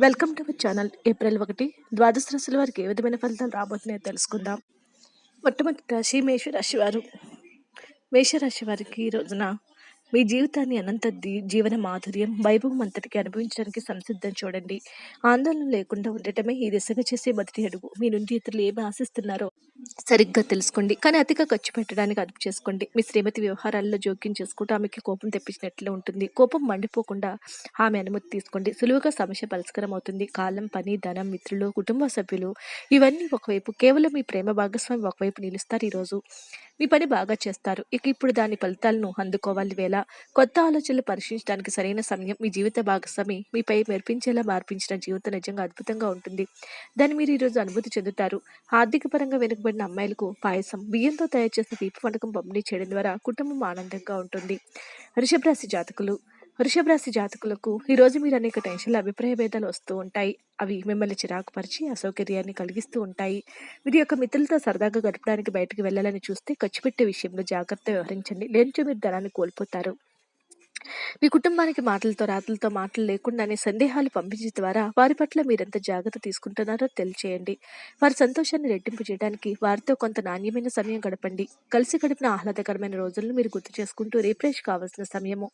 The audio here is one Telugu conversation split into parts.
Welcome to our channel April ఒకటి. ద్వాదశ రాశుల వారికి ఏ విధమైన ఫలితాలు రాబోతున్నాయో తెలుసుకుందాం. మొట్టమొదటి రాశి మేషరాశి వారు. మేషరాశి వారికి ఈ రోజున మీ జీవితాన్ని అనంత జీవన మాధుర్యం వైభవం అంతటికి అనుభవించడానికి సంసిద్ధం చూడండి. ఆందోళన లేకుండా ఉండటమే ఈ దిశగా చేసే మొదటి అడుగు. మీ నుండి ఇతరులు ఏమి ఆశిస్తున్నారో సరిగ్గా తెలుసుకోండి. కానీ అతిగా ఖర్చు పెట్టడానికి అదుపు చేసుకోండి. మీ శ్రీమతి వ్యవహారాల్లో జోక్యం చేసుకుంటూ ఆమెకి కోపం తెప్పించినట్లు ఉంటుంది. కోపం మండిపోకుండా ఆమె అనుమతి తీసుకోండి. సులువుగా సమస్య పరిష్కారం అవుతుంది. కాలం పని ధనం మిత్రులు కుటుంబ సభ్యులు ఇవన్నీ ఒకవైపు. కేవలం మీ ప్రేమ భాగస్వామి ఒకవైపు నిలుస్తారు ఈరోజు. మీ పని బాగా చేస్తారు. ఇక ఇప్పుడు దాని ఫలితాలను అందుకోవాలి. వేళ కొత్త ఆలోచనలు పరిశీలించడానికి సరైన సమయం మీ జీవిత భాగస్వామి మీపై మెరిపించేలా మార్పించిన జీవితం నిజంగా అద్భుతంగా ఉంటుంది. దాన్ని మీరు ఈరోజు అనుభూతి చెందుతారు. ఆర్థిక పరంగా వెనుకబడిన అమ్మాయిలకు పాయసం బియ్యంతో తయారు చేసిన తీపి వంటకం పంపిణీ చేయడం ద్వారా కుటుంబం ఆనందంగా ఉంటుంది. వృషభ రాశి జాతకులు వృషభ రాశి జాతకులకు ఈరోజు మీరు అనేక టెన్షన్ల అభిప్రాయ భేదాలు వస్తూ ఉంటాయి. అవి మిమ్మల్ని చిరాకుపరిచి అసౌకర్యాన్ని కలిగిస్తూ ఉంటాయి. మీరు యొక్క మిత్రులతో సరదాగా గడపడానికి బయటకు వెళ్ళాలని చూస్తే ఖర్చు పెట్టే విషయంలో జాగ్రత్త వ్యవహరించండి. లేనిచో మీరు ధనాన్ని కోల్పోతారు. మీ కుటుంబానికి మాటలతో రాతలతో మాటలు లేకుండానే సందేహాలు పంపించడం ద్వారా వారి పట్ల మీరెంత జాగ్రత్త తీసుకుంటున్నారో తెలియచేయండి వారి సంతోషాన్ని రెట్టింపు చేయడానికి వారితో కొంత నాణ్యమైన సమయం గడపండి. కలిసి గడిపిన ఆహ్లాదకరమైన రోజులను మీరు గుర్తు చేసుకుంటూ రీఫ్రెష్ కావాల్సిన సమయము.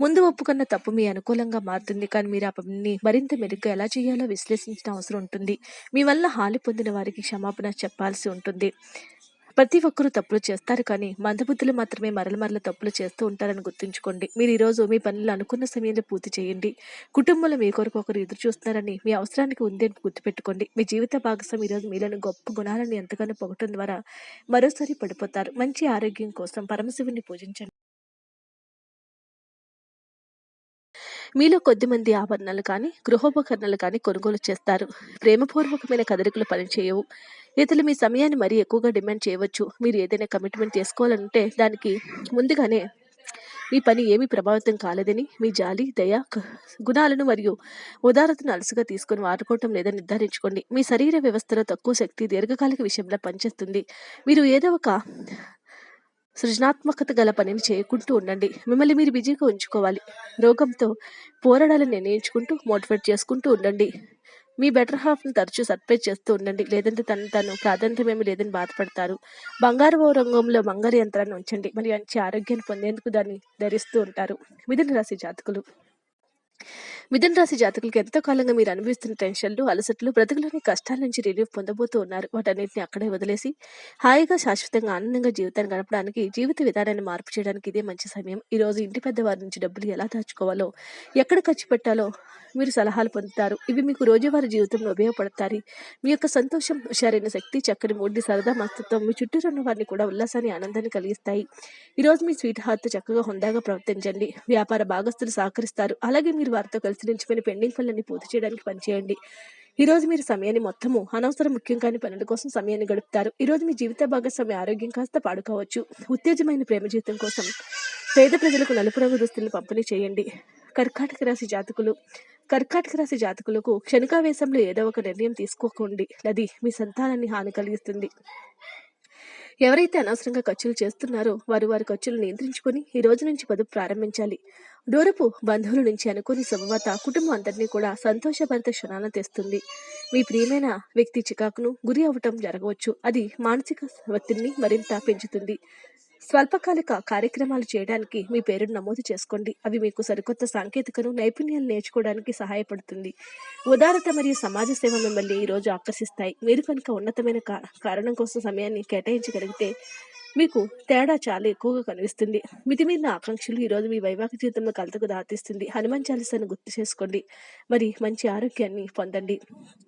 ముందు ఒప్పుకున్న తప్పు మీ అనుకూలంగా మారుతుంది. కానీ మీరు ఆ పనిని మరింత మెరుగ్గా ఎలా చేయాలో విశ్లేషించిన అవసరం ఉంటుంది. మీ వల్ల హాని పొందిన వారికి క్షమాపణ చెప్పాల్సి ఉంటుంది. ప్రతి ఒక్కరూ తప్పులు చేస్తారు. కానీ మందబుద్ధులు మాత్రమే మరల మరల తప్పులు చేస్తూ ఉంటారని గుర్తుంచుకోండి. మీరు ఈరోజు మీ పనులు అనుకున్న సమయంలో పూర్తి చేయండి. కుటుంబంలో మీ కొరకు ఒకరు ఎదురు చూస్తున్నారని మీ అవసరానికి ఉంది అని గుర్తుపెట్టుకోండి. మీ జీవిత భాగస్వామి ఈరోజు మీలోని గొప్ప గుణాలను ఎంతగానో పొగటం ద్వారా మరోసారి పడిపోతారు. మంచి ఆరోగ్యం కోసం పరమశివుని పూజించండి. మీలో కొద్దిమంది ఆభరణాలు కానీ గృహోపకరణాలు కానీ కొనుగోలు చేస్తారు. ప్రేమపూర్వకమైన కదలికలు పనిచేయవు. ఇతరులు మీ సమయాన్ని మరీ ఎక్కువగా డిమాండ్ చేయవచ్చు. మీరు ఏదైనా కమిట్మెంట్ చేసుకోవాలంటే దానికి ముందుగానే మీ పని ఏమీ ప్రభావితం కాలేదని మీ జాలి దయ గుణాలను మరియు ఉదారతను అలసుగా తీసుకొని వాడుకోవటం లేదని నిర్ధారించుకోండి. మీ శరీర వ్యవస్థలో తక్కువ శక్తి దీర్ఘకాలిక విషయంలో పనిచేస్తుంది. మీరు ఏదో ఒక సృజనాత్మకత గల పనిని చేయకుంటూ ఉండండి. మిమ్మల్ని మీరు బిజీగా ఉంచుకోవాలి. రోగంతో పోరాడాలని నిర్ణయించుకుంటూ మోటివేట్ చేసుకుంటూ ఉండండి. మీ బెటర్ హాఫ్ని తరచూ సర్ప్రైజ్ చేస్తూ ఉండండి. లేదంటే తను తను ప్రాధాన్యమేమి లేదని బాధపడతారు. బంగారు రంగంలో బంగారు యంత్రాన్ని ఉంచండి. మరియు మంచి ఆరోగ్యాన్ని పొందేందుకు దాన్ని ధరిస్తూ ఉంటారు. మిథున రాశి జాతకులు. మిథున రాశి జాతకులకు ఎంతో కాలంగా మీరు అనుభవిస్తున్న టెన్షన్లు అలసట్లు బ్రతుకులోని కష్టాల నుంచి రిలీఫ్ పొందబోతూ ఉన్నారు. వాటన్నిటిని అక్కడే వదిలేసి హాయిగా శాశ్వతంగా ఆనందంగా జీవితాన్ని గడపడానికి జీవిత విధానాన్ని మార్పు చేయడానికి ఇదే మంచి సమయం. ఈ రోజు ఇంటి పెద్దవారి నుంచి డబ్బులు ఎలా దాచుకోవాలో ఎక్కడ ఖర్చు పెట్టాలో మీరు సలహాలు పొందుతారు. ఇవి మీకు రోజువారీ జీవితంలో ఉపయోగపడతాయి. మీ యొక్క సంతోషం హుషారైన శక్తి చక్కని మూడి సరదా మస్తత్వం మీ చుట్టూ ఉన్న వారిని కూడా ఉల్లాసాన్ని ఆనందాన్ని కలిగిస్తాయి. ఈ రోజు మీ స్వీట్ హార్ట్ చక్కగా హుందాగా ప్రవర్తించండి. వ్యాపార భాగస్తులు సహకరిస్తారు. అలాగే మీరు వారితో కలిసి నిలిచిపోయిన పెండింగ్ పనులన్నీ పూర్తి చేయడానికి పనిచేయండి. ఈ రోజు మీరు సమయాన్ని మొత్తము అనవసర ముఖ్యం కాని పనుల కోసం సమయాన్ని గడుపుతారు. ఈ రోజు మీ జీవిత భాగస్వామి ఆరోగ్యం కాస్త పాడుకోవచ్చు. ఉత్తేజమైన ప్రేమ జీవితం కోసం పేద ప్రజలకు నలుపు రంగు దుస్తులను పంపిణీ చేయండి. కర్కాటక రాశి జాతకులు కర్కాటక రాశి జాతకులకు క్షణికావేశంలో ఏదో ఒక నిర్ణయం తీసుకోకండి. అది మీ సంతానాన్ని హాని కలిగిస్తుంది. ఎవరైతే అనవసరంగా ఖర్చులు చేస్తున్నారో వారు వారి ఖర్చులు నియంత్రించుకొని ఈ రోజు నుంచి పొదుపు ప్రారంభించాలి. దూరపు బంధువుల నుంచి అనుకోని శుభవార్త కుటుంబం అందరినీ కూడా సంతోషభరిత క్షణాలను తెస్తుంది. మీ ప్రియమైన వ్యక్తి చికాకును గురి అవ్వటం జరగవచ్చు. అది మానసిక ఒత్తిడిని మరింత పెంచుతుంది. స్వల్పకాలిక కార్యక్రమాలు చేయడానికి మీ పేరును నమోదు చేసుకోండి. అవి మీకు సరికొత్త సాంకేతికను నైపుణ్యాలు నేర్చుకోవడానికి సహాయపడుతుంది. ఉదారత మరియు సమాజ సేవ మిమ్మల్ని ఈ రోజు ఆకర్షిస్తాయి. మీరు కనుక ఉన్నతమైన కారణం కోసం సమయాన్ని కేటాయించగలిగితే మీకు తేడా చాలా ఎక్కువగా కనిపిస్తుంది. మితిమీరిన ఆకాంక్షలు ఈ రోజు మీ వైవాహిక జీవితంలో కలతకు దారితీస్తుంది. హనుమాన్ చాలీసాను గుర్తు చేసుకోండి. మరి మంచి ఆరోగ్యాన్ని పొందండి.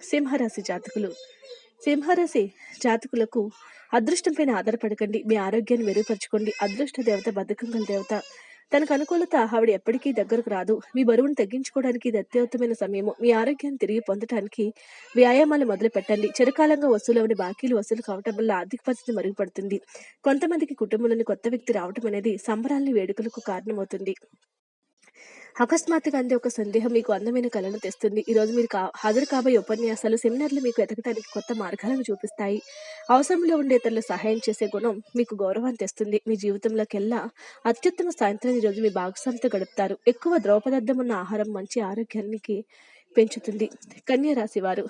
సింహరాశి జాతకులు. సింహరాశి జాతకులకు అదృష్టం పైన ఆధారపడకండి. మీ ఆరోగ్యాన్ని మెరుగుపరచుకోండి. అదృష్ట దేవత బద్ధకం గల దేవత. తనకు అనుకూలత ఆవిడ ఎప్పటికీ దగ్గరకు రాదు. మీ బరువును తగ్గించుకోవడానికి ఇది అత్యవసరమైన సమయము. మీ ఆరోగ్యాన్ని తిరిగి పొందడానికి వ్యాయామాలు మొదలు పెట్టండి. చిరకాలంగా వసూలవని బాకీలు వసూలు కావటం వల్ల ఆర్థిక పరిస్థితి మెరుగుపడుతుంది. కొంతమందికి కుటుంబంలోని కొత్త వ్యక్తి రావటం అనేది సంబరాలని వేడుకలకు కారణమవుతుంది. అకస్మాత్తుగా అందే ఒక సందేహం మీకు అందమైన కళను తెస్తుంది. ఈ రోజు మీరు కా హాజరు కాబోయే ఉపన్యాసాలు సెమినార్లు మీకు ఎదగడానికి కొత్త మార్గాలను చూపిస్తాయి. అవసరంలో ఉండే ఇతరులు సహాయం చేసే గుణం మీకు గౌరవాన్ని తెస్తుంది. మీ జీవితంలోకెల్లా అత్యుత్తమ సాయంత్రం ఈ రోజు మీ భాగస్వామితో గడుపుతారు. ఎక్కువ ద్రవ పదార్థం ఉన్న ఆహారం మంచి ఆరోగ్యానికి పెంచుతుంది. కన్యా రాశి వారు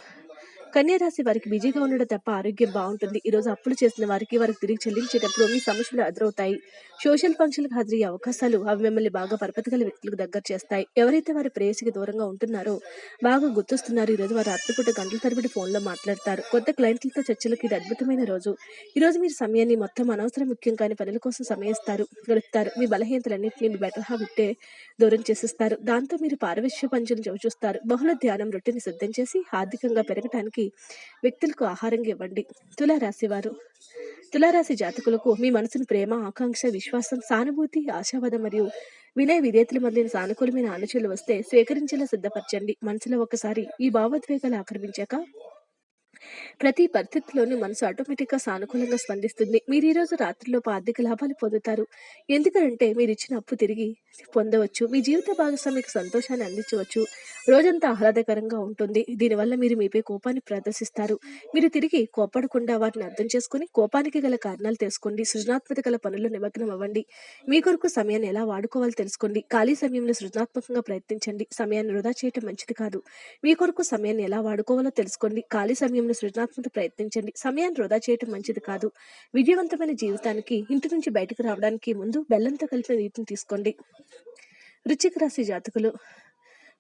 కన్యరాశి వారికి బిజీగా ఉండడం తప్ప ఆరోగ్యం బాగుంటుంది. ఈ రోజు అప్పులు చేసిన వారికి వారికి తిరిగి చెల్లించేటప్పుడు మీ సమస్యలు ఎదురవుతాయి. సోషల్ ఫంక్షన్లకు హాజరయ్యే అవకాశాలు అవి మిమ్మల్ని బాగా పరపతి గల వ్యక్తులకు దగ్గర చేస్తాయి. ఎవరైతే వారి ప్రేయసికి దూరంగా ఉంటున్నారో బాగా గుర్తొస్తున్నారు ఈ రోజు వారు రాత్రిపూట గంటల తరబడి ఫోన్లో మాట్లాడతారు. కొత్త క్లయింట్లతో చర్చలకు ఇది అద్భుతమైన రోజు. ఈ రోజు మీరు సమయాన్ని మొత్తం అనవసరం ముఖ్యం కాని పనుల కోసం సమయిస్తారు గడుపుతారు. మీ బలహీనతలన్నింటినీ మీ బెటర్ హాబ్ దూరం చేసిస్తారు. దాంతో మీరు పారవశ్య పంచులు చూస్తారు బహుళ ధ్యానం రొట్టెని సిద్ధం చేసి ఆర్థికంగా పెరగటానికి వ్యక్తులకు ఆహారంగా ఇవ్వండి. తులారాశి వారు తులారాశి జాతకులకు మీ మనసును ప్రేమ ఆకాంక్ష విశ్వాసం సానుభూతి ఆశావాదం మరియు వినయ విధేతలు మధ్య సానుకూలమైన ఆలోచనలు వస్తే స్వీకరించేలా సిద్ధపరచండి. మనసులో ఒకసారి ఈ భావోద్వేగాలు ఆక్రమించాక ప్రతి పరిస్థితిలోనూ మనసు ఆటోమేటిక్గా సానుకూలంగా స్పందిస్తుంది. మీరు ఈ రోజు రాత్రిలోపు ఆర్థిక లాభాలు పొందుతారు. ఎందుకంటే మీరు ఇచ్చిన అప్పు తిరిగి పొందవచ్చు. మీ జీవిత భాగస్వామికి సంతోషాన్ని అందించవచ్చు. రోజంతా ఆహ్లాదకరంగా ఉంటుంది. దీనివల్ల మీరు మీపై కోపాన్ని ప్రదర్శిస్తారు. మీరు తిరిగి కోపడకుండా వాటిని అర్థం చేసుకుని కోపానికి గల కారణాలు తెలుసుకోండి. సృజనాత్మక గల పనుల్లో నిమగ్నం అవ్వండి. మీ కొరకు సమయాన్ని ఎలా వాడుకోవాలో తెలుసుకోండి. ఖాళీ సమయంలో సృజనాత్మకంగా ప్రయత్నించండి. సమయాన్ని వృధా చేయటం మంచిది కాదు. మీ కొరకు సమయాన్ని ఎలా వాడుకోవాలో తెలుసుకోండి. ఖాళీ సమయం సమయంలో సృజనాత్మక ప్రయత్నించండి. సమయాన్ని వృధా చేయటం మంచిది కాదు. విజయవంతమైన జీవితానికి ఇంటి నుంచి బయటకు రావడానికి ముందు బెల్లంతో కలిపిన నీటిని తీసుకోండి. వృచ్చిక రాశి జాతకులు.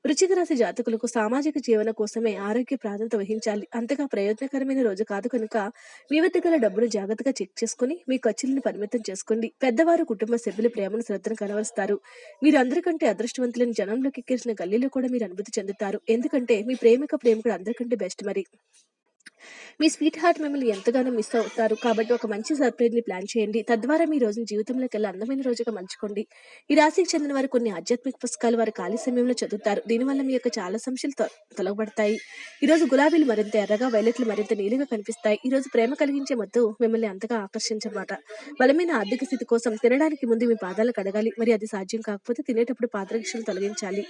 వృచ్చిక రాశి జాతకులకు సామాజిక జీవన కోసమే ఆరోగ్య ప్రాధాన్యత వహించాలి. అంతగా ప్రయోజనకరమైన రోజు కాదు కనుక మీ వద్ద గల డబ్బును జాగ్రత్తగా చెక్ చేసుకుని మీ ఖర్చులను పరిమితం చేసుకోండి. పెద్దవారు కుటుంబ సభ్యులు ప్రేమను శ్రద్ధను కనవరుస్తారు మీరు అందరికంటే అదృష్టవంతులను జనంలోకి ఎక్కేసిన గల్లీలో కూడా మీరు అనుభూతి చెందుతారు. ఎందుకంటే మీ ప్రేమిక ప్రేమికుడు అందరికంటే బెస్ట్ మరి. మీ స్వీట్ హార్ట్ మిమ్మల్ని ఎంతగానో మిస్ అవుతారు. కాబట్టి ఒక మంచి సర్ప్రైజ్ని ప్లాన్ చేయండి. తద్వారా మీ రోజు జీవితంలోకి వెళ్ళి అందమైన రోజుగా మంచుకోండి ఈ రాశికి చెందిన వారు కొన్ని ఆధ్యాత్మిక పుస్తకాలు వారి ఖాళీ సమయంలో చదువుతారు. దీనివల్ల మీ యొక్క చాలా సమస్యలు తొలగబడతాయి. ఈ రోజు గులాబీలు మరింత ఎర్రగా వైలెట్లు మరింత నీలుగా కనిపిస్తాయి. ఈ రోజు ప్రేమ కలిగించే మత్తు మిమ్మల్ని అంతగా ఆకర్షించమాట. బలమైన ఆర్థిక స్థితి కోసం తినడానికి ముందు మీ పాదాలు కడగాలి. మరి అది సాధ్యం కాకపోతే తినేటప్పుడు పాదరక్షలు తొలగించాలి.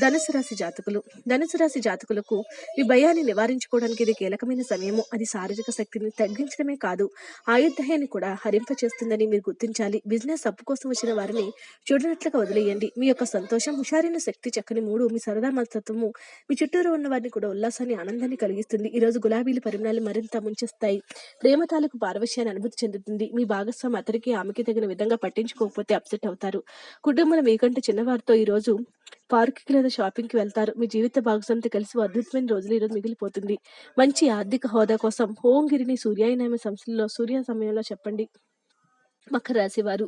ధనుసు రాశి జాతకులు. ధనుసు రాశి జాతకులకు మీ భయాన్ని నివారించుకోవడానికి ఇది కీలకమైన సమయము అది శారీరక శక్తిని తగ్గించడమే కాదు ఆయుర్దాయాన్ని కూడా హరింపచేస్తుందని మీరు గుర్తించాలి. బిజినెస్ అప్పు కోసం వచ్చిన వారిని చూడనట్లుగా వదిలేయండి. మీ యొక్క సంతోషం హుషారైన శక్తి చక్కని మూడు మీ సరదా మనస్తత్వము మీ చుట్టూరు ఉన్న వారిని కూడా ఉల్లాసాన్ని ఆనందాన్ని కలిగిస్తుంది. ఈ రోజు గులాబీల పరిమాణాలు మరింత ముంచేస్తాయి. ప్రేమ తాలకు పారవశ్యాన్ని అనుభూతి చెందుతుంది. మీ భాగస్వామి అతనికి ఆమెకి తగిన విధంగా పట్టించుకోకపోతే అప్సెట్ అవుతారు. కుటుంబంలో మీకంటే చిన్నవారితో ఈ రోజు పార్క్కి లేదా షాపింగ్కి వెళ్తారు. మీ జీవిత భాగస్వామితో కలిసి ఓ అద్భుతమైన రోజులు ఈరోజు మిగిలిపోతుంది. మంచి ఆర్థిక హోదా కోసం హోంగిరిని సూర్యాయనామ సంస్థల్లో సూర్య సమయంలో చెప్పండి. మకర రాశి వారు.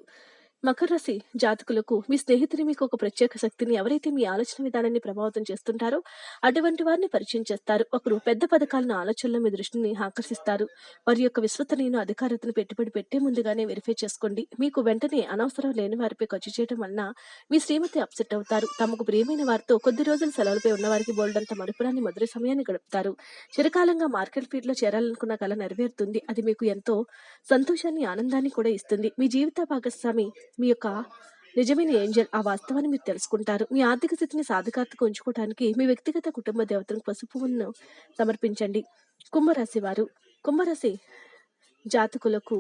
మకర రాశి జాతకులకు మీ స్నేహితుని మీకు ఒక ప్రత్యేక శక్తిని ఎవరైతే మీ ఆలోచన విధానాన్ని ప్రభావితం చేస్తుంటారో అటువంటి వారిని పరిచయం చేస్తారు. ఒకరు పెద్ద పథకాలను ఆలోచనలో మీ దృష్టిని ఆకర్షిస్తారు. వారి యొక్క విశ్వసనీయను అధికారతను పెట్టుబడి పెట్టే ముందుగానే వెరిఫై చేసుకోండి. మీకు వెంటనే అనవసరం లేని వారిపై ఖర్చు చేయడం వలన మీ శ్రీమతి అప్సెట్ అవుతారు. తమకు ప్రియమైన వారితో కొద్ది రోజులు సెలవులపై ఉన్న వారికి బోల్డంత మరుపురాని మధుర సమయాన్ని గడుపుతారు. చిరకాలంగా మార్కెట్ ఫీల్డ్లో చేరాలనుకున్న కళ నెరవేరుతుంది. అది మీకు ఎంతో సంతోషాన్ని ఆనందాన్ని కూడా ఇస్తుంది. మీ జీవిత భాగస్వామి మీ యొక్క నిజమైన ఏంజల్ ఆ వాస్తవాన్ని మీరు తెలుసుకుంటారు. మీ ఆర్థిక స్థితిని సాధికారతకు ఉంచుకోవడానికి మీ వ్యక్తిగత కుటుంబ దేవతలకు పసుపు పువ్వును సమర్పించండి. కుంభరాశి వారు. కుంభరాశి జాతకులకు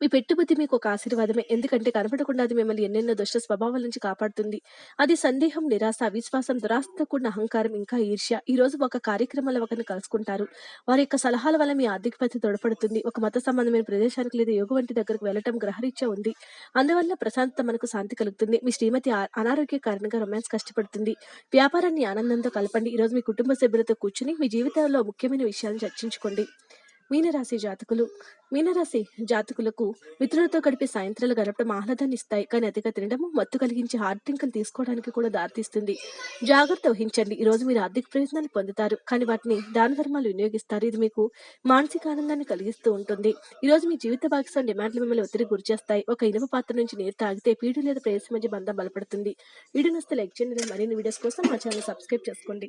మీ పెట్టుబడి మీకు ఒక ఆశీర్వాదమే. ఎందుకంటే కనపడకుండా అది మిమ్మల్ని ఎన్నెన్నో దుష్ట స్వభావాల నుంచి కాపాడుతుంది. అది సందేహం నిరాశ విశ్వాసం దురాశతో కూడిన అహంకారం ఇంకా ఈర్ష్య. ఈ రోజు ఒక కార్యక్రమంలో ఒకరిని కలుసుకుంటారు. వారి యొక్క సలహాల వల్ల మీ ఆర్థిక పరిస్థితి తోడ్పడుతుంది ఒక మత సంబంధమైన ప్రదేశానికి లేదా యోగ వంటి దగ్గరకు వెళ్ళటం గ్రహరీత్యా ఉంది. అందువల్ల ప్రశాంతత మనకు శాంతి కలుగుతుంది. మీ శ్రీమతి అనారోగ్య కారణంగా రొమాన్స్ కష్టపడుతుంది. వ్యాపారాన్ని ఆనందంతో కలపండి. ఈ రోజు మీ కుటుంబ సభ్యులతో కూర్చుని మీ జీవితంలో ముఖ్యమైన విషయాలను చర్చించుకోండి. మీనరాశి జాతకులు మీనరాశి జాతకులకు మిత్రులతో గడిపే సాయంత్రాలు గడపడం ఆహ్లాదాన్ని ఇస్తాయి. కానీ అధిక తినడము మత్తు కలిగించి హార్డ్ డ్రింకులు తీసుకోవడానికి కూడా దారితీస్తుంది. జాగ్రత్త వహించండి. ఈ రోజు మీరు ఆర్థిక ప్రయోజనాన్ని పొందుతారు. కానీ వాటిని దాన ధర్మాలు వినియోగిస్తారు. ఇది మీకు మానసిక ఆనందాన్ని కలిగిస్తూ ఉంటుంది. ఈ రోజు మీ జీవిత భాగస్వామి డిమాండ్లు మిమ్మల్ని ఒత్తిడి గురి చేస్తాయి ఒక ఇనుప పాత్ర నుంచి నీరు తాగితే పీడు లేదా ప్రేయసి మధ్య బంధం బలపడుతుంది. వీడియో నస్తే లైక్ చేయండి. మరిన్ని వీడియోస్ కోసం మా ఛానల్ సబ్స్క్రైబ్ చేసుకోండి.